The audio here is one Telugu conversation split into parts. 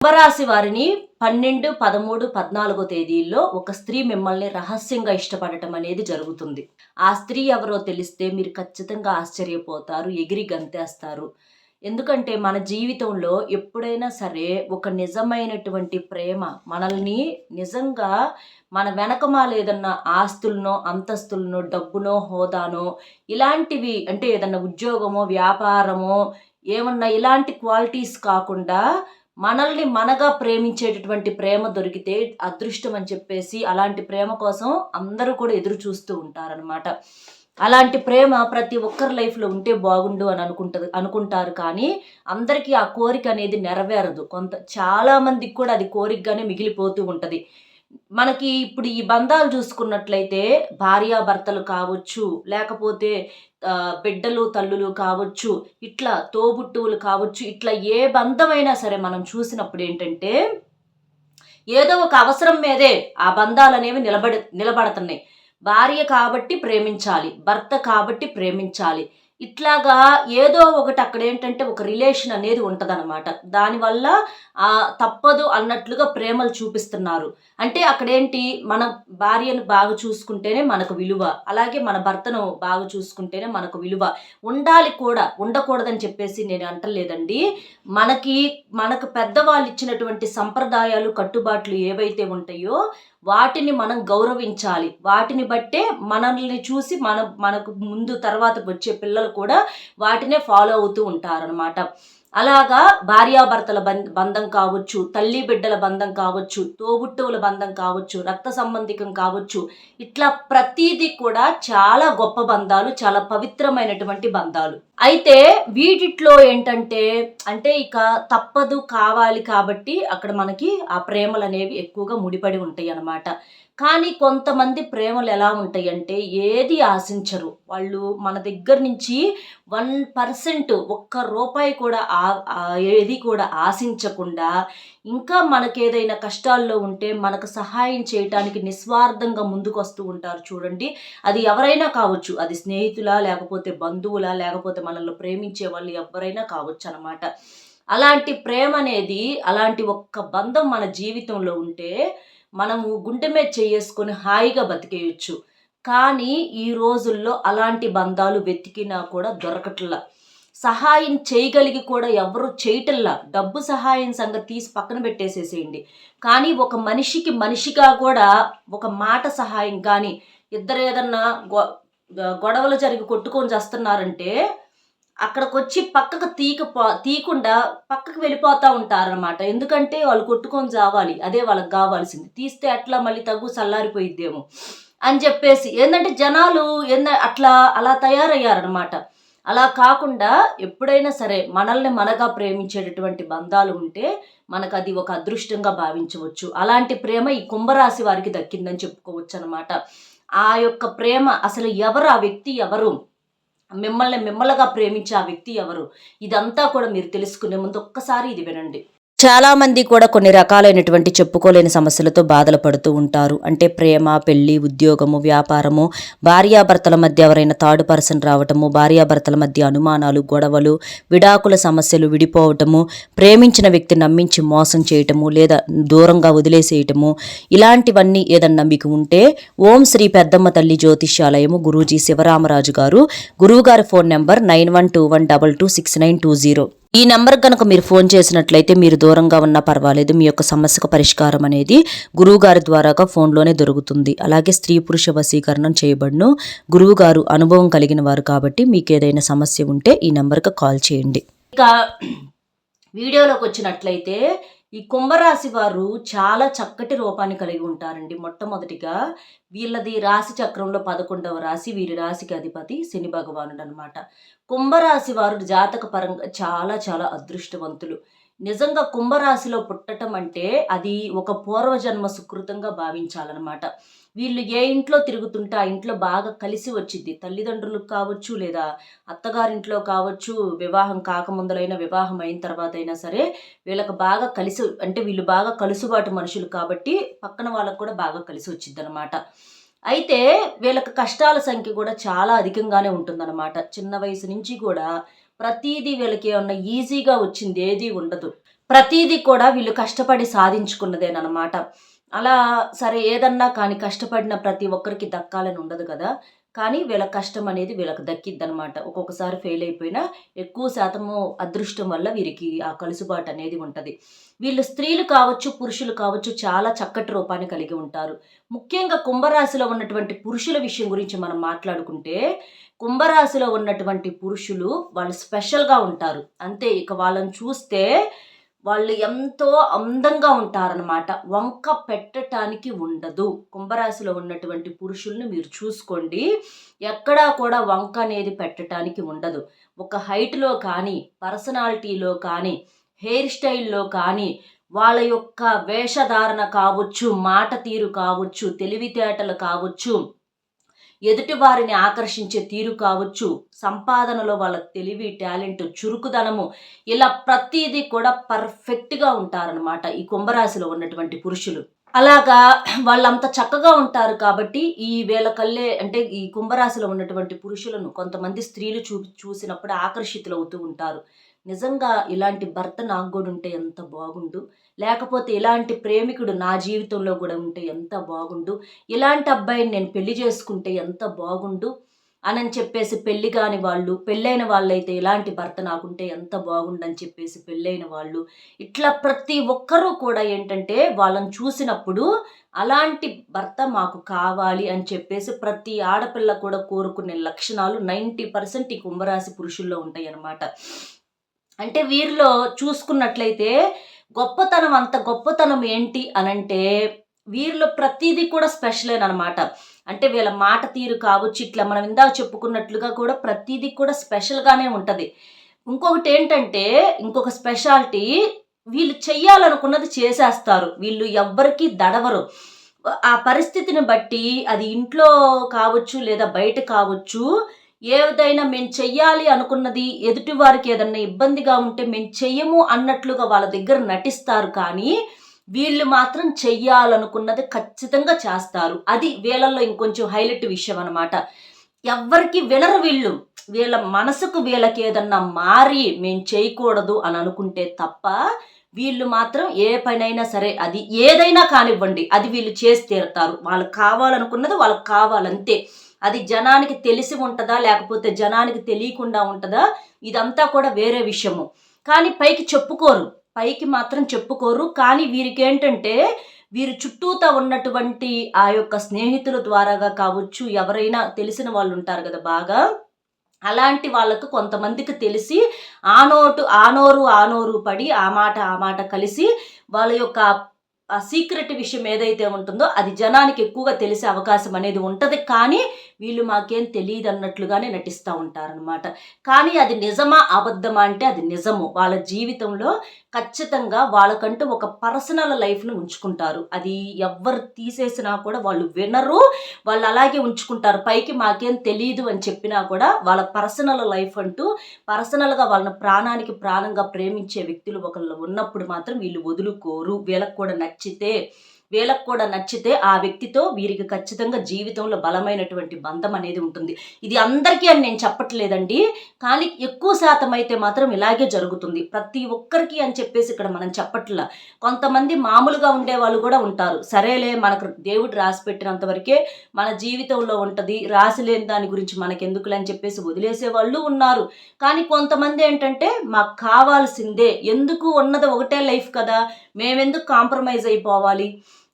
కుంభరాశి వారిని పన్నెండు పదమూడు పద్నాలుగో తేదీల్లో ఒక స్త్రీ మిమ్మల్ని రహస్యంగా ఇష్టపడటం అనేది జరుగుతుంది. ఆ స్త్రీ ఎవరో తెలిస్తే మీరు ఖచ్చితంగా ఆశ్చర్యపోతారు ఎగిరి గంతేస్తారు. ఎందుకంటే మన జీవితంలో ఎప్పుడైనా సరే ఒక నిజమైనటువంటి ప్రేమ మనల్ని నిజంగా మన వెనకమాల ఏదన్నా ఆస్తులనో అంతస్తులనో డబ్బునో హోదానో ఇలాంటివి అంటే ఏదన్నా ఉద్యోగమో వ్యాపారమో ఏమన్నా ఇలాంటి క్వాలిటీస్ కాకుండా మనల్ని మనగా ప్రేమించేటటువంటి ప్రేమ దొరికితే అదృష్టం అని చెప్పేసి అలాంటి ప్రేమ కోసం అందరూ కూడా ఎదురు చూస్తూ ఉంటారనమాట అలాంటి ప్రేమ ప్రతి ఒక్కరి లైఫ్లో ఉంటే బాగుండు అని అనుకుంటుంది అనుకుంటారు కానీ అందరికీ ఆ కోరిక అనేది నెరవేరదు. కొంత చాలా మందికి కూడా అది కోరికగానే మిగిలిపోతూ ఉంటుంది. మనకి ఇప్పుడు ఈ బంధాలు చూసుకున్నట్లయితే భార్యాభర్తలు కావచ్చు లేకపోతే బిడ్డలు తల్లులు కావచ్చు ఇట్లా తోబుట్టువులు కావచ్చు ఇట్లా ఏ బంధమైనా సరే మనం చూసినప్పుడు ఏంటంటే ఏదో ఒక అవసరం మీదే ఆ బంధాలు అనేవి నిలబడి నిలబడుతున్నాయి. భార్య కాబట్టి ప్రేమించాలి భర్త కాబట్టి ప్రేమించాలి. ఇట్లాగా ఏదో ఒకటి అక్కడ ఏంటంటే ఒక రిలేషన్ అనేది ఉంటుందన్నమాట. దానివల్ల ఆ, తప్పదు అన్నట్లుగా ప్రేమలు చూపిస్తున్నారు. అంటే అక్కడేంటి మన భార్యను బాగా చూసుకుంటేనే మనకు విలువ. అలాగే మన భర్తను బాగా చూసుకుంటేనే మనకు విలువ. ఉండాలి కూడా ఉండకూడదని చెప్పేసి నేను అంటలేదండి. మనకి మనకు పెద్దవాళ్ళు ఇచ్చినటువంటి సంప్రదాయాలు కట్టుబాట్లు ఏవైతే ఉంటాయో వాటిని మనం గౌరవించాలి. వాటిని బట్టే మనల్ని చూసి మన మనకు ముందు తర్వాత వచ్చే పిల్లలు కూడా వాటినే ఫాలో అవుతూ ఉంటారనమాట అలాగా భార్యాభర్తల బం బంధం కావచ్చు తల్లి బిడ్డల బంధం కావచ్చు తోబుట్టువుల బంధం కావచ్చు రక్త సంబంధికం కావచ్చు ఇట్లా ప్రతీది కూడా చాలా గొప్ప బంధాలు చాలా పవిత్రమైనటువంటి బంధాలు. అయితే వీటిట్లో ఏంటంటే అంటే ఇక తప్పదు కావాలి కాబట్టి అక్కడ మనకి ఆ ప్రేమలు అనేవి ఎక్కువగా ముడిపడి ఉంటాయి అన్నమాట కానీ కొంతమంది ప్రేమలు ఎలా ఉంటాయి అంటే ఏది ఆశించరు. వాళ్ళు మన దగ్గర నుంచి వన్ పర్సెంట్ ఒక్క రూపాయి కూడా ఆ- ఏది కూడా ఆశించకుండా ఇంకా మనకేదైనా కష్టాల్లో ఉంటే మనకు సహాయం చేయటానికి నిస్వార్థంగా ముందుకు వస్తూ ఉంటారు చూడండి. అది ఎవరైనా కావచ్చు అది స్నేహితులా లేకపోతే బంధువులా లేకపోతే మనల్ని ప్రేమించే వాళ్ళు ఎవరైనా కావచ్చు అనమాట అలాంటి ప్రేమ అనేది అలాంటి ఒక్క బంధం మన జీవితంలో ఉంటే మనము గుండె మీద చేసుకొని హాయిగా బతికేయచ్చు. కానీ ఈ రోజుల్లో అలాంటి బంధాలు వెతికినా కూడా దొరకట్లా. సహాయం చేయగలిగి కూడా ఎవరు చేయటంలా. డబ్బు సహాయం సంగతి తీసి పక్కన పెట్టేసేసేయండి. కానీ ఒక మనిషికి మనిషిగా కూడా ఒక మాట సహాయం కానీ ఇద్దరు ఏదన్నా గొ గొడవలు జరిగి కొట్టుకొని చేస్తున్నారంటే అక్కడికి వచ్చి పక్కకు తీకపో తీయకుండా పక్కకు వెళ్ళిపోతూ ఉంటారనమాట ఎందుకంటే వాళ్ళు కొట్టుకొని చావాలి. అదే వాళ్ళకి కావాల్సింది. తీస్తే అట్లా మళ్ళీ తగ్గు చల్లారిపోయిద్దేమో అని చెప్పేసి. ఏంటంటే జనాలు ఏంద అట్లా అలా తయారయ్యారనమాట అలా కాకుండా ఎప్పుడైనా సరే మనల్ని మనగా ప్రేమించేటటువంటి బంధాలు ఉంటే మనకు అది ఒక అదృష్టంగా భావించవచ్చు. అలాంటి ప్రేమ ఈ కుంభరాశి వారికి దక్కిందని చెప్పుకోవచ్చు అనమాట ఆ యొక్క ప్రేమ అసలు ఎవరు? ఆ వ్యక్తి ఎవరు? మిమ్మల్ని మిమ్మల్గా ప్రేమించే ఆ వ్యక్తి ఎవరు? ఇదంతా కూడా మీరు తెలుసుకునే ముందు ఒక్కసారి ఇది వినండి. చాలా మంది కూడా కొన్ని రకాలైనటువంటి చెప్పుకోలేని సమస్యలతో బాధలు పడుతూ ఉంటారు. అంటే ప్రేమ పెళ్ళి ఉద్యోగము వ్యాపారము భార్యాభర్తల మధ్య ఎవరైనా థర్డ్ పర్సన్ రావటము భార్యాభర్తల మధ్య అనుమానాలు గొడవలు విడాకుల సమస్యలు విడిపోవటము ప్రేమించిన వ్యక్తి నమ్మించి మోసం చేయటము లేదా దూరంగా వదిలేసేయటము ఇలాంటివన్నీ ఏదన్నా మీకు ఉంటే ఓం శ్రీ పెద్దమ్మ తల్లి జ్యోతిష్యాలయము గురూజీ శివరామరాజు గారు గురువుగారి phone number nine one two one double two six nine two zero. ఈ నెంబర్ కనుక మీరు ఫోన్ చేసినట్లయితే మీరు దూరంగా ఉన్నా పర్వాలేదు. మీ యొక్క సమస్యకు పరిష్కారం అనేది గురువుగారి ద్వారాగా ఫోన్లోనే దొరుకుతుంది. అలాగే స్త్రీ పురుష వశీకరణం చేయబడును. గురువుగారు అనుభవం కలిగిన వారు కాబట్టి మీకు ఏదైనా సమస్య ఉంటే ఈ నెంబర్కి కాల్ చేయండి. ఇక వీడియోలోకి వచ్చినట్లయితే ఈ కుంభరాశి వారు చాలా చక్కటి రూపాన్ని కలిగి ఉంటారండి. మొట్టమొదటిగా వీళ్ళది రాశి చక్రంలో పదకొండవ రాశి వీరి రాశికి అధిపతి శని భగవానుడు అనమాట కుంభరాశి వారు జాతక పరంగా చాలా చాలా అదృష్టవంతులు. నిజంగా కుంభరాశిలో పుట్టటం అంటే అది ఒక పూర్వజన్మ సుకృతంగా భావించాలన్నమాట. వీళ్ళు ఏ ఇంట్లో తిరుగుతుంటే ఆ ఇంట్లో బాగా కలిసి వచ్చింది తల్లిదండ్రులకు కావచ్చు లేదా అత్తగారింట్లో కావచ్చు వివాహం కాకముందలైన వివాహం అయిన తర్వాత అయినా సరే వీళ్ళకి బాగా కలిసి అంటే వీళ్ళు బాగా కలుసుబాటు మనుషులు కాబట్టి పక్కన వాళ్ళకు కూడా బాగా కలిసి వచ్చింది అనమాట అయితే వీళ్ళకి కష్టాల సంఖ్య కూడా చాలా అధికంగానే ఉంటుందన్నమాట. చిన్న వయసు నుంచి కూడా ప్రతీది వీళ్ళకి ఏమన్నా ఈజీగా వచ్చింది ఏది ఉండదు. ప్రతీది కూడా వీళ్ళు కష్టపడి సాధించుకున్నదేనమాట అలా సరే ఏదన్నా కానీ కష్టపడిన ప్రతి ఒక్కరికి దక్కాలని ఉండదు కదా. కానీ వీళ్ళ కష్టం అనేది వీళ్ళకి దక్కిద్దనమాట ఒక్కొక్కసారి ఫెయిల్ అయిపోయినా ఎక్కువ శాతము అదృష్టం వల్ల వీరికి ఆ కలుసుబాటు అనేది ఉంటుంది. వీళ్ళు స్త్రీలు కావచ్చు పురుషులు కావచ్చు చాలా చక్కటి రూపాన్ని కలిగి ఉంటారు. ముఖ్యంగా కుంభరాశిలో ఉన్నటువంటి పురుషుల విషయం గురించి మనం మాట్లాడుకుంటే కుంభరాశిలో ఉన్నటువంటి పురుషులు వాళ్ళు స్పెషల్గా ఉంటారు. అంతే ఇక వాళ్ళని చూస్తే వాళ్ళు ఎంతో అందంగా ఉంటారనమాట వంక పెట్టడానికి ఉండదు. కుంభరాశిలో ఉన్నటువంటి పురుషుల్ని మీరు చూసుకోండి. ఎక్కడా కూడా వంక అనేది పెట్టడానికి ఉండదు. ఒక హైట్లో కానీ పర్సనాలిటీలో కానీ హెయిర్ స్టైల్లో కానీ వాళ్ళ యొక్క వేషధారణ కావచ్చు మాట తీరు కావచ్చు తెలివితేటలు కావచ్చు ఎదుటి వారిని ఆకర్షించే తీరు కావచ్చు. సంపాదనలో వాళ్ళ తెలివి టాలెంట్ చురుకుదనము ఇలా ప్రతిదీ కూడా పర్ఫెక్ట్గా ఉంటారనమాట ఈ కుంభరాశిలో ఉన్నటువంటి పురుషులు. అలాగా వాళ్ళంత చక్కగా ఉంటారు కాబట్టి ఈ వేళ కల్లే అంటే ఈ కుంభరాశిలో ఉన్నటువంటి పురుషులను కొంతమంది స్త్రీలు చూ చూసినప్పుడు ఆకర్షితులు అవుతూ ఉంటారు. నిజంగా ఇలాంటి భర్త నాకు కూడా ఉంటే ఎంత బాగుండు. లేకపోతే ఇలాంటి ప్రేమికుడు నా జీవితంలో కూడా ఉంటే ఎంత బాగుండు. ఇలాంటి అబ్బాయిని నేను పెళ్ళి చేసుకుంటే ఎంత బాగుండు అని చెప్పేసి పెళ్ళి కాని వాళ్ళు పెళ్ళైన వాళ్ళైతే ఇలాంటి భర్త నాకుంటే ఎంత బాగుండని చెప్పేసి పెళ్ళైన వాళ్ళు. ఇట్లా ప్రతి ఒక్కరూ కూడా ఏంటంటే వాళ్ళని చూసినప్పుడు అలాంటి భర్త మాకు కావాలి అని చెప్పేసి ప్రతి ఆడపిల్ల కూడా కోరుకునే లక్షణాలు నైంటీ పర్సెంట్ ఈ కుంభరాశి పురుషుల్లో ఉంటాయి అన్నమాట అంటే వీరిలో చూసుకున్నట్లయితే గొప్పతనం అంత గొప్పతనం ఏంటి అనంటే వీరిలో ప్రతిదీ కూడా స్పెషలేనమాట అంటే వీళ్ళ మాట తీరు కావచ్చు ఇట్లా మనం ఇందాక చెప్పుకున్నట్లుగా కూడా ప్రతిదీ కూడా స్పెషల్గానే ఉంటుంది. ఇంకొకటి ఏంటంటే ఇంకొక స్పెషాలిటీ వీళ్ళు చెయ్యాలనుకున్నది చేసేస్తారు. వీళ్ళు ఎవ్వరికీ దడవరు. ఆ పరిస్థితిని బట్టి అది ఇంట్లో కావచ్చు లేదా బయట కావచ్చు ఏదైనా మేము చెయ్యాలి అనుకున్నది ఎదుటి వారికి ఏదన్నా ఇబ్బందిగా ఉంటే మేము చెయ్యము అన్నట్లుగా వాళ్ళ దగ్గర నటిస్తారు కానీ వీళ్ళు మాత్రం చెయ్యాలనుకున్నది ఖచ్చితంగా చేస్తారు. అది వీళ్ళల్లో ఇంకొంచెం హైలైట్ విషయం అనమాట ఎవ్వరికి వినరు వీళ్ళు. వీళ్ళ మనసుకు వీళ్ళకి ఏదన్నా మారి మేము చేయకూడదు అని అనుకుంటే తప్ప వీళ్ళు మాత్రం ఏ పనైనా సరే అది ఏదైనా కానివ్వండి అది వీళ్ళు చేసి తీరుతారు. వాళ్ళకి కావాలనుకున్నది వాళ్ళకి కావాలంతే. అది జనానికి తెలిసి ఉంటుందా లేకపోతే జనానికి తెలియకుండా ఉంటుందా ఇదంతా కూడా వేరే విషయము. కానీ పైకి చెప్పుకోరు. పైకి మాత్రం చెప్పుకోరు. కానీ వీరికి ఏంటంటే వీరి చుట్టూతా ఉన్నటువంటి ఆ యొక్క స్నేహితుల ద్వారాగా కావచ్చు ఎవరైనా తెలిసిన వాళ్ళు ఉంటారు కదా బాగా అలాంటి వాళ్ళకు కొంతమందికి తెలిసి ఆ నోటు ఆ నోరు ఆ నోరు పడి ఆ మాట ఆ మాట కలిసి వాళ్ళ యొక్క ఆ సీక్రెట్ విషయం ఏదైతే ఉంటుందో అది జనానికి ఎక్కువగా తెలిసే అవకాశం అనేది ఉంటుంది. కానీ వీళ్ళు మాకేం తెలియదు అన్నట్లుగానే నటిస్తూ ఉంటారనమాట కానీ అది నిజమా అబద్ధమా అంటే అది నిజము. వాళ్ళ జీవితంలో ఖచ్చితంగా వాళ్ళకంటూ ఒక పర్సనల్ లైఫ్ను ఉంచుకుంటారు. అది ఎవ్వరు తీసేసినా కూడా వాళ్ళు వినరు. వాళ్ళు అలాగే ఉంచుకుంటారు. పైకి మాకేం తెలియదు అని చెప్పినా కూడా వాళ్ళ పర్సనల్ లైఫ్ అంటూ పర్సనల్గా వాళ్ళని ప్రాణానికి ప్రాణంగా ప్రేమించే వ్యక్తులు ఒకళ్ళు ఉన్నప్పుడు మాత్రం వీళ్ళు వదులుకోరు. వీళ్ళకి కూడా నచ్చితే వీళ్ళకు కూడా నచ్చితే ఆ వ్యక్తితో వీరికి ఖచ్చితంగా జీవితంలో బలమైనటువంటి బంధం అనేది ఉంటుంది. ఇది అందరికీ అని నేను చెప్పట్లేదండి. కానీ ఎక్కువ శాతం అయితే మాత్రం ఇలాగే జరుగుతుంది. ప్రతి ఒక్కరికి అని చెప్పేసి ఇక్కడ మనం చెప్పట్లా. కొంతమంది మామూలుగా ఉండే వాళ్ళు కూడా ఉంటారు. సరేలే మనకు దేవుడు రాసి పెట్టినంత వరకే మన జీవితంలో ఉంటుంది. రాసి లేని దాని గురించి మనకెందుకులే అని చెప్పేసి వదిలేసే వాళ్ళు ఉన్నారు. కానీ కొంతమంది ఏంటంటే మాకు కావాల్సిందే. ఎందుకు? ఉన్నది ఒకటే లైఫ్ కదా. మేమెందుకు కాంప్రమైజ్ అయిపోవాలి?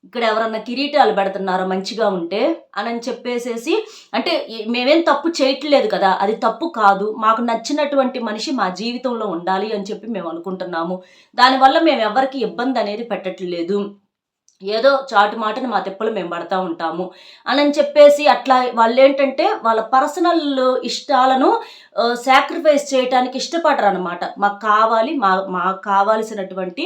ఇక్కడ ఎవరన్నా కిరీటాలు పెడుతున్నారో మంచిగా ఉంటే అని చెప్పేసేసి అంటే మేమేం తప్పు చేయట్లేదు కదా అది తప్పు కాదు మాకు నచ్చినటువంటి మనిషి మా జీవితంలో ఉండాలి అని చెప్పి మేము అనుకుంటున్నాము. దానివల్ల మేము ఎవరికి ఇబ్బంది అనేది పెట్టట్లేదు. ఏదో చాటు మాటని మా తిప్పలు మేము పడతా ఉంటాము. అని చెప్పేసి అట్లా వాళ్ళు ఏంటంటే వాళ్ళ పర్సనల్ ఇష్టాలను సాక్రిఫైస్ చేయటానికి ఇష్టపడరు అనమాట మాకు కావాలి మా మాకు కావాల్సినటువంటి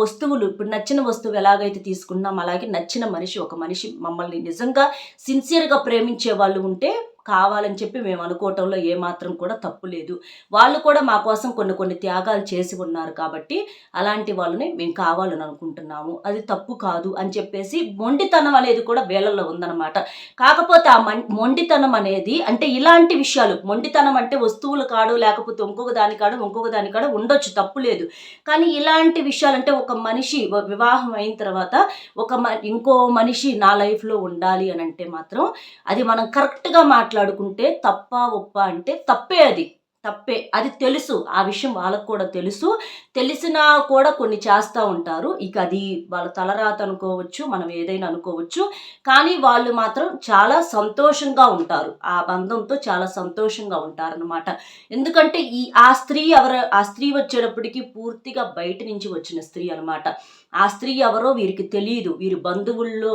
వస్తువులు ఇప్పుడు నచ్చిన వస్తువు ఎలాగైతే తీసుకున్నాం అలాగే నచ్చిన మనిషి ఒక మనిషి మమ్మల్ని నిజంగా సిన్సియర్గా ప్రేమించే వాళ్ళు ఉంటే కావాలని చెప్పి మేము అనుకోవటంలో ఏమాత్రం కూడా తప్పు లేదు. వాళ్ళు కూడా మా కోసం కొన్ని కొన్ని త్యాగాలు చేసి ఉన్నారు కాబట్టి అలాంటి వాళ్ళని మేము కావాలని అనుకుంటున్నాము. అది తప్పు కాదు అని చెప్పేసి మొండితనం అనేది కూడా వేళల్లో ఉందన్నమాట. కాకపోతే ఆ మొండితనం అనేది అంటే ఇలాంటి విషయాలు మొండితనం అంటే అంటే వస్తువుల కాడు లేకపోతే ఇంకొక దాని కాడు ఇంకొక దాని కాడు ఉండొచ్చు తప్పు లేదు. కానీ ఇలాంటి విషయాలు అంటే ఒక మనిషి వివాహం అయిన తర్వాత ఒక మ ఇంకో మనిషి నా లైఫ్లో ఉండాలి అని అంటే మాత్రం అది మనం కరెక్ట్గా మాట్లాడుకుంటే తప్ప ఒప్ప అంటే తప్పే అది. తప్పే. అది తెలుసు. ఆ విషయం వాళ్ళకు కూడా తెలుసు. తెలిసినా కూడా కొన్ని చేస్తూ ఉంటారు. ఇక అది వాళ్ళ తలరాత అనుకోవచ్చు మనం ఏదైనా అనుకోవచ్చు. కానీ వాళ్ళు మాత్రం చాలా సంతోషంగా ఉంటారు. ఆ బంధంతో చాలా సంతోషంగా ఉంటారనమాట ఎందుకంటే ఈ ఆ స్త్రీ ఎవరు ఆ స్త్రీ వచ్చేటప్పటికి పూర్తిగా బయట నుంచి వచ్చిన స్త్రీ అనమాట ఆ స్త్రీ ఎవరో వీరికి తెలియదు వీరి బంధువుల్లో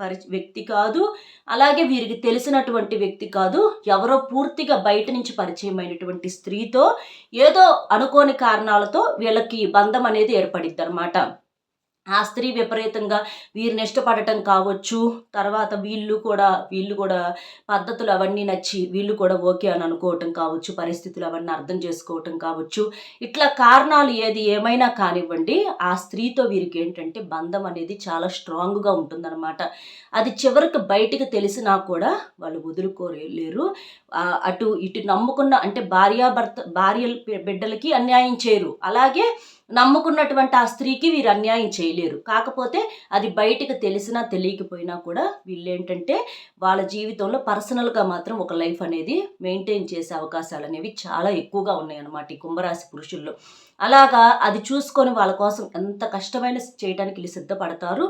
పరి వ్యక్తి కాదు. అలాగే వీరికి తెలిసినటువంటి వ్యక్తి కాదు. ఎవరో పూర్తిగా బయట నుంచి పరిచయమైనటువంటి స్త్రీతో ఏదో అనుకోని కారణాలతో వీళ్ళకి బంధం అనేది ఏర్పడిద్ది అనమాట ఆ స్త్రీ విపరీతంగా వీరిని ఇష్టపడటం కావచ్చు. తర్వాత వీళ్ళు కూడా వీళ్ళు కూడా పద్ధతులు అవన్నీ నచ్చి వీళ్ళు కూడా ఓకే అని అనుకోవటం కావచ్చు. పరిస్థితులు అవన్నీ అర్థం చేసుకోవటం కావచ్చు. ఇట్లా కారణాలు ఏది ఏమైనా కానివ్వండి ఆ స్త్రీతో వీరికి ఏంటంటే బంధం అనేది చాలా స్ట్రాంగ్గా ఉంటుందన్నమాట. అది చివరికి బయటికి తెలిసినా కూడా వాళ్ళు వదులుకోలేరు. అటు ఇటు నమ్ముకున్న అంటే భార్యాభర్త భార్య బిడ్డలకి అన్యాయం చేయరు. అలాగే నమ్ముకున్నటువంటి ఆ స్త్రీకి వీరు అన్యాయం చేయలేరు. కాకపోతే అది బయటకు తెలిసినా తెలియకపోయినా కూడా వీళ్ళు ఏంటంటే వాళ్ళ జీవితంలో పర్సనల్గా మాత్రం ఒక లైఫ్ అనేది మెయింటైన్ చేసే అవకాశాలు అనేవి చాలా ఎక్కువగా ఉన్నాయన్నమాట ఈ కుంభరాశి పురుషుల్లో. అలాగా అది చూసుకొని వాళ్ళ కోసం ఎంత కష్టమైన చేయడానికి వీళ్ళు సిద్ధపడతారు.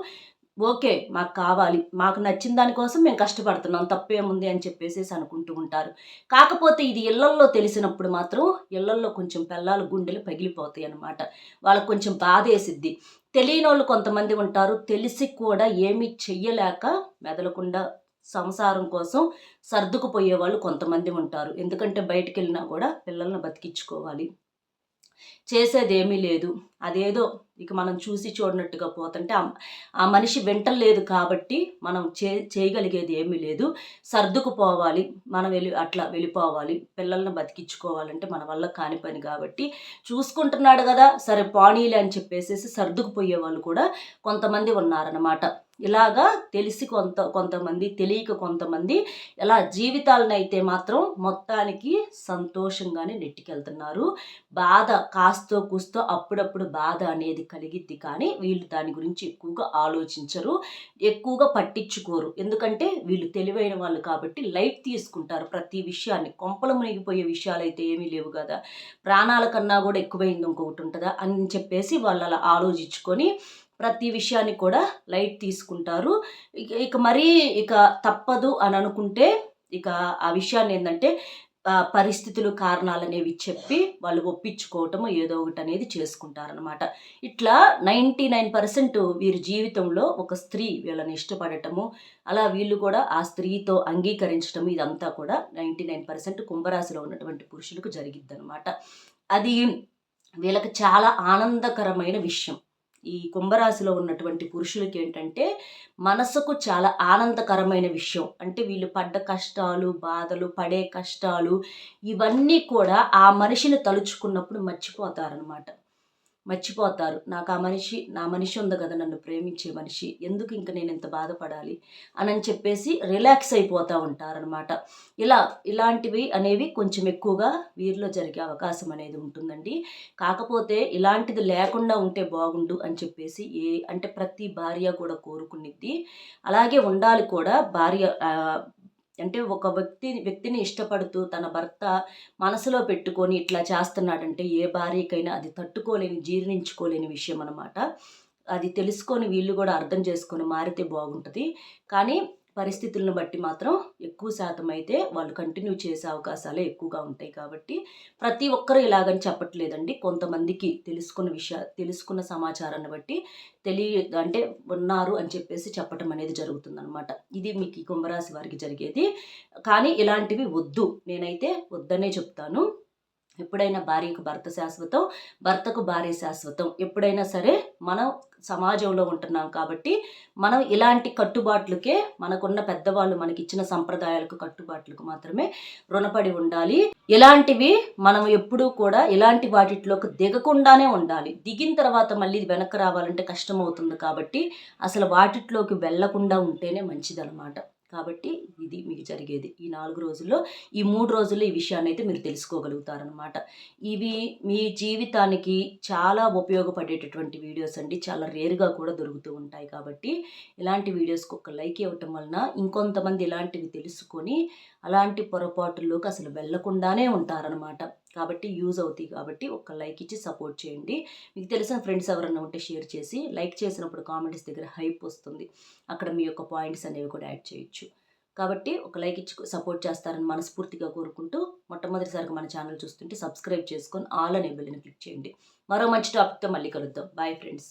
ఓకే మాకు కావాలి. మాకు నచ్చిన దానికోసం మేము కష్టపడుతున్నాం. తప్పేముంది అని చెప్పేసేసి అనుకుంటూ ఉంటారు. కాకపోతే ఇది ఇళ్ళల్లో తెలిసినప్పుడు మాత్రం ఇళ్ళల్లో కొంచెం పిల్లల గుండెలు పగిలిపోతాయి అన్నమాట. వాళ్ళకు కొంచెం బాధ వేసిద్ది తెలియని వాళ్ళు కొంతమంది ఉంటారు. తెలిసి కూడా ఏమీ చెయ్యలేక మెదలకుండా సంసారం కోసం సర్దుకుపోయే వాళ్ళు కొంతమంది ఉంటారు. ఎందుకంటే బయటికి వెళ్ళినా కూడా పిల్లల్ని బతికించుకోవాలి. చేసేదేమీ లేదు. అదేదో ఇక మనం చూసి చూడనట్టుగా పోతుంటే ఆ- మనిషి వింటలేదు కాబట్టి మనం చే చేయగలిగేది ఏమీ లేదు. సర్దుకుపోవాలి. మనం వెళ్ళి అట్లా వెళ్ళిపోవాలి. పిల్లల్ని బతికించుకోవాలంటే మన వల్ల కాని పని కాబట్టి చూసుకుంటున్నాడు కదా. సరే పానీలే అని చెప్పేసేసి సర్దుకుపోయే వాళ్ళు కూడా కొంతమంది ఉన్నారన్నమాట. ఇలాగా తెలిసి కొంత కొంతమంది తెలియక కొంతమంది ఇలా జీవితాలనైతే మాత్రం మొత్తానికి సంతోషంగానే నెట్టుకెళ్తున్నారు. బాధ కాస్తో కూస్తో అప్పుడప్పుడు బాధ అనేది కలిగిద్ది కానీ వీళ్ళు దాని గురించి ఎక్కువగా ఆలోచించరు ఎక్కువగా పట్టించుకోరు. ఎందుకంటే వీళ్ళు తెలివైన వాళ్ళు కాబట్టి లైట్ తీసుకుంటారు ప్రతి విషయాన్ని. కొంపలు మునిగిపోయే విషయాలు అయితే ఏమీ లేవు కదా. ప్రాణాల కన్నా కూడా ఎక్కువైంది ఇంకొకటి ఉంటుందా అని చెప్పేసి వాళ్ళు అలా ఆలోచించుకొని ప్రతి విషయాన్ని కూడా లైట్ తీసుకుంటారు. ఇక మరీ ఇక తప్పదు అని అనుకుంటే ఇక ఆ విషయాన్ని ఏంటంటే పరిస్థితులు కారణాలు అనేవి చెప్పి వాళ్ళు ఒప్పించుకోవటము ఏదో ఒకటి అనేది చేసుకుంటారనమాట ఇట్లా నైంటీ నైన్ పర్సెంట్ వీరి జీవితంలో ఒక స్త్రీ వీళ్ళని ఇష్టపడటము అలా వీళ్ళు కూడా ఆ స్త్రీతో అంగీకరించడం ఇదంతా కూడా నైంటీ నైన్ పర్సెంట్ కుంభరాశిలో ఉన్నటువంటి పురుషులకు జరిగిద్ది అనమాట అది వీళ్ళకి చాలా ఆనందకరమైన విషయం. ఈ కుంభరాశిలో ఉన్నటువంటి పురుషులకి ఏంటంటే మనసుకు చాలా ఆనందకరమైన విషయం. అంటే వీళ్ళు పడ్డ కష్టాలు బాధలు పడే కష్టాలు ఇవన్నీ కూడా ఆ మనిషిని తలుచుకున్నప్పుడు మర్చిపోతారనమాట మర్చిపోతారు. నాకు ఆ మనిషి నా మనిషి ఉంది కదా నన్ను ప్రేమించే మనిషి. ఎందుకు ఇంక నేను ఇంత బాధపడాలి? అని అని చెప్పేసి రిలాక్స్ అయిపోతూ ఉంటారనమాట ఇలా ఇలాంటివి అనేవి కొంచెం ఎక్కువగా వీరిలో జరిగే అవకాశం అనేది ఉంటుందండి. కాకపోతే ఇలాంటిది లేకుండా ఉంటే బాగుండు అని చెప్పేసి ఏ అంటే ప్రతి భార్య కూడా కోరుకునిద్ది. అలాగే ఉండాలి కూడా. భార్య అంటే ఒక వ్యక్తి వ్యక్తిని ఇష్టపడుతూ తన భర్త మనసులో పెట్టుకొని ఇట్లా చేస్తున్నాడంటే ఏ భార్యకైనా అది తట్టుకోలేని జీర్ణించుకోలేని విషయం అనమాట అది తెలుసుకొని వీళ్ళు కూడా అర్థం చేసుకొని మారితే బాగుంటుంది. కానీ పరిస్థితులను బట్టి మాత్రం ఎక్కువ శాతం అయితే వాళ్ళు కంటిన్యూ చేసే అవకాశాలే ఎక్కువగా ఉంటాయి కాబట్టి ప్రతి ఒక్కరూ ఇలాగని చెప్పట్లేదండి. కొంతమందికి తెలుసుకున్న విషయ తెలుసుకున్న సమాచారాన్ని బట్టి తెలియ అంటే ఉన్నారు అని చెప్పేసి చెప్పటం అనేది జరుగుతుందనమాట ఇది మీకు ఈ కుంభరాశి వారికి జరిగేది. కానీ ఇలాంటివి వద్దు. నేనైతే వద్దనే చెప్తాను. ఎప్పుడైనా భార్యకు భర్త శాశ్వతం భర్తకు భార్య శాశ్వతం. ఎప్పుడైనా సరే మనం సమాజంలో ఉంటున్నాం కాబట్టి మనం ఇలాంటి కట్టుబాట్లకే మనకున్న పెద్దవాళ్ళు మనకి ఇచ్చిన సంప్రదాయాలకు కట్టుబాట్లకు మాత్రమే రుణపడి ఉండాలి. ఇలాంటివి మనం ఎప్పుడూ కూడా ఇలాంటి వాటిలోకి దిగకుండానే ఉండాలి. దిగిన తర్వాత మళ్ళీ వెనక్కి రావాలంటే కష్టం అవుతుంది కాబట్టి అసలు వాటిట్లోకి వెళ్ళకుండా ఉంటేనే మంచిదన్నమాట. కాబట్టి ఇది మీకు జరిగేది. ఈ నాలుగు రోజుల్లో ఈ మూడు రోజుల్లో ఈ విషయాన్ని అయితే మీరు తెలుసుకోగలుగుతారనమాట ఇవి మీ జీవితానికి చాలా ఉపయోగపడేటటువంటి వీడియోస్ అండి. చాలా రేరుగా కూడా దొరుకుతూ ఉంటాయి కాబట్టి ఇలాంటి వీడియోస్కి ఒక లైక్ ఇవ్వటం వలన ఇంకొంతమంది ఇలాంటివి తెలుసుకొని అలాంటి పొరపాటుల్లోకి అసలు వెళ్ళకుండానే ఉంటారనమాట కాబట్టి యూజ్ అవుతాయి కాబట్టి ఒక లైక్ ఇచ్చి సపోర్ట్ చేయండి. మీకు తెలిసిన ఫ్రెండ్స్ ఎవరైనా ఉంటే షేర్ చేసి లైక్ చేసినప్పుడు కామెంట్స్ దగ్గర హైప్ వస్తుంది. అక్కడ మీ యొక్క పాయింట్స్ అనేవి కూడా యాడ్ చేయొచ్చు. కాబట్టి ఒక లైక్ ఇచ్చి సపోర్ట్ చేస్తారని మనస్ఫూర్తిగా కోరుకుంటూ మొట్టమొదటిసారిగా మన ఛానల్ చూస్తుంటే సబ్స్క్రైబ్ చేసుకొని ఆల్ అనే బెల్ని క్లిక్ చేయండి. మరో మంచి టాపిక్తో మళ్ళీ కలుద్దాం. Bye friends